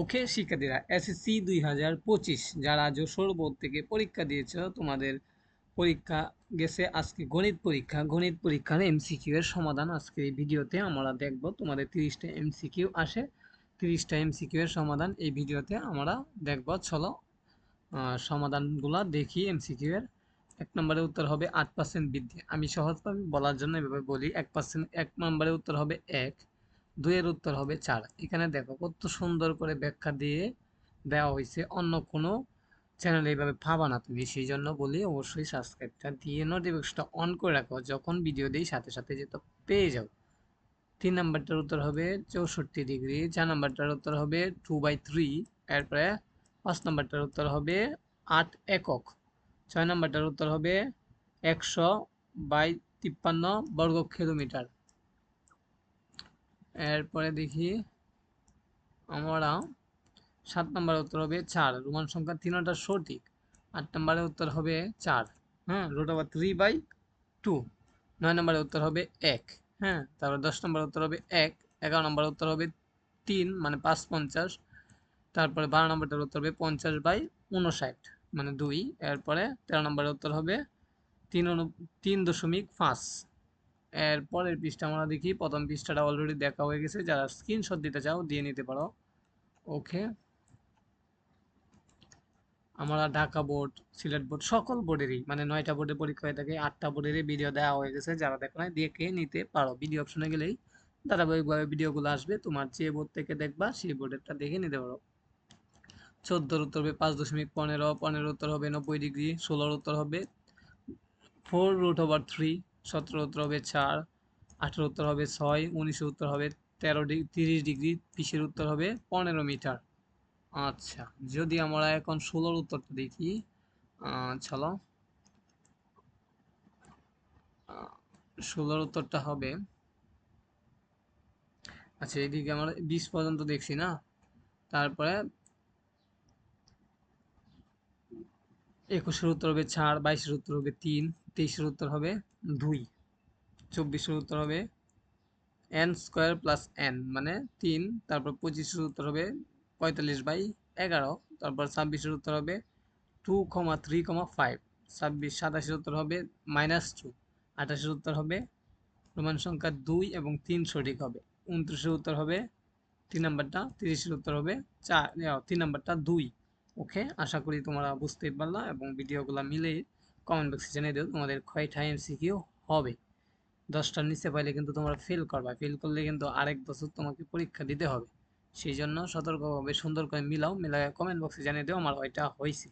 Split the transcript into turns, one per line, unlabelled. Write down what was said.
ওকে শিক্ষার্থীরা এসএসসি দুই হাজার পঁচিশ, যারা যশোর বোর্ড থেকে পরীক্ষা দিয়েছ তোমাদের পরীক্ষা গেছে আজকে গণিত পরীক্ষা। গণিত পরীক্ষার এমসিকিউ এর সমাধান আজকে এই ভিডিওতে আমরা দেখব। তোমাদের তিরিশটা এমসিকিউ আসে, তিরিশটা এমসিকিউ এর সমাধান এই ভিডিওতে আমরা দেখব। চলো সমাধানগুলো দেখি। এমসিকিউ এর এক নম্বরের উত্তর হবে আট পার্সেন্ট বৃদ্ধি। আমি সহজভাবে বলার জন্য এভাবে বলি, এক পার্সেন্ট এক নম্বরের উত্তর হবে এক। দুইয়ের উত্তর হবে চার। এখানে দেখো কত সুন্দর করে ব্যাখ্যা দিয়ে দেওয়া হয়েছে। অন্য কোনো চ্যানেলে এইভাবে পাবা না তুমি। সেই জন্য বলি অবশ্যই সাবস্ক্রাইবটা দিয়ে নোটিফিকেশনটা অন করে রাখো। যখন ভিডিও দিই সাথে সাথে যেত পেয়ে যাও। তিন নাম্বারটার উত্তর হবে চৌষট্টি ডিগ্রি চার নাম্বারটার উত্তর হবে টু বাই থ্রি এরপরে পাঁচ নাম্বারটার উত্তর হবে আট একক। ছয় নাম্বারটার উত্তর হবে একশো বাই তিপ্পান্ন বর্গ কিলোমিটার এরপরে দেখি আমরা সাত নম্বরের উত্তর হবে চার। রোমান সংখ্যা তিনটা সঠিক। আট নম্বরের উত্তর হবে চার। হ্যাঁ root over three by two নয় নম্বরের উত্তর হবে এক। হ্যাঁ তারপর দশ নম্বরের উত্তর হবে এক। এগারো নম্বরের উত্তর হবে তিন মানে পাঁচ পঞ্চাশ। তারপরে বারো নম্বরটার উত্তর হবে পঞ্চাশ বাই উনষাট মানে দুই। এরপরে তেরো নম্বরের উত্তর হবে তিন তিন দশমিক পাঁচ। এর পরের পৃষ্ঠা আমরা দেখি। প্রথম পৃষ্ঠাটা অলরেডি দেখা হয়ে গেছে। যারা স্ক্রিনশট দিতে চাও, দিয়ে নিতে পারো। ওকে আমরা ঢাকা বোর্ড, সিলেট বোর্ড, সকল বোর্ডেরই মানে নয়টা বোর্ডের পরীক্ষা হয়ে থাকে, আটটা বোর্ডেরই ভিডিও দেওয়া হয়ে গেছে। যারা দেখো না দেখে নিতে পারো। ভিডিও অপশনে গেলেই ধারাবাহিকভাবে ভিডিওগুলো আসবে। তোমার যে বোর্ড থেকে দেখবা, সেই বোর্ডেরটা দেখে নিতে পারো। চোদ্দোর উত্তর হবে পাঁচ দশমিক পনেরো পনেরো উত্তর হবে নব্বই ডিগ্রি, ষোলোর উত্তর হবে ফোর রুট ওভার থ্রি সতেরো উত্তর হবে চার, আঠেরো উত্তর হবে ছয় উনিশের উত্তর হবে তেরো ডিগ্রি, তিরিশ ডিগ্রি, বিশের উত্তর হবে পনেরো মিটার। আচ্ছা যদি আমরা এখন ষোলোর উত্তরটা দেখি চলো। ষোলোর উত্তরটা হবে আচ্ছা এইদিকে আমরা বিশ পর্যন্ত দেখছি না, তারপরে একুশের উত্তর হবে চার বাইশের উত্তর হবে তিন তেইশের উত্তর হবে দুই চব্বিশের উত্তর হবে এন স্কোয়ার প্লাস এন মানে তিন তারপর পঁচিশের উত্তর হবে পঁয়তাল্লিশ বাই এগারো তারপর ছাব্বিশের উত্তর হবে two comma three comma five ছাব্বিশ সাতাশের উত্তর হবে মাইনাস টু আঠাশের উত্তর হবে রোমান সংখ্যা দুই এবং তিন সঠিক হবে উনত্রিশের উত্তর হবে তিন নাম্বারটা তিরিশের উত্তর হবে চার তিন নাম্বারটা দুই ওকে, আশা করি তোমরা বুঝতেই পারলা এবং ভিডিওগুলো মিলে কমেন্ট বক্সে জানিয়ে দিও তোমাদের কয়টা এমসিকিউ হবে। দশটার নিচে পাইলে কিন্তু তোমরা ফেল করবা। ফেল করলে কিন্তু আরেক বছর তোমাকে পরীক্ষা দিতে হবে। সেই জন্য সতর্কভাবে সুন্দর করে মিলাও মিলাই কমেন্ট বক্সে জানিয়ে দিও আমার ওইটা হয়েছে।